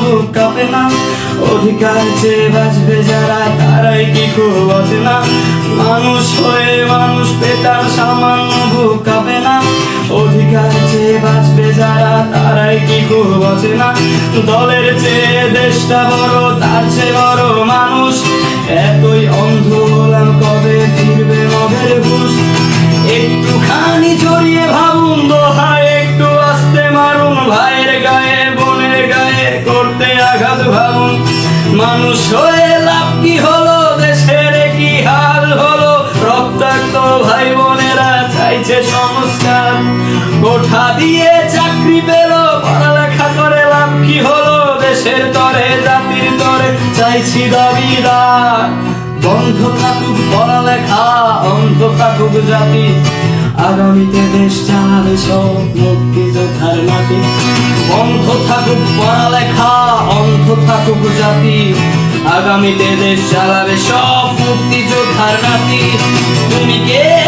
বুক কাঁপে না অধিকার চেয়ে বাঁচবে যারা, তারাই কি খুব বাঁচে না মানুষ হয়ে মানুষ পেটার সামান্য বুক কাঁপে না অধিকার চেয়ে বাঁচবে যারা, তারাই কি খুব বাঁচে না দলের চেয়ে দেশটা বড়, তার চেয়ে বড় মানুষ। এতই অন্ধ হলাম কবে ফিরবে মদের ঘুষ। একটুখানি জড়িয়ে ভাবুন দোহায়, একটু আস্তে মারুন ভাইয়ের গায়ে। মানুষ হয়ে লাভ কি হলো? দেশের কি হাল হলো? রক্তাক্ত ভাই বোনেরা চাইছে সংস্কার। কোঠা দিয়ে চাকরি পেল, পড়ালেখা করে লাভ কি হলো? দেশের তরে, জাতির তরে চাইছি দাবিদার বন্ধ থাকুক পড়ালেখা, অন্ধ থাকুক জাতি। আগামীতে দেশ চালাবে সব মুক্তিযোদ্ধার মাটি। বন্ধ থাকুক পড়ালেখা জাতি। আগামীতে দেশ চালাবে সব মুক্তিযোদ্ধার নাতি তুমি কে?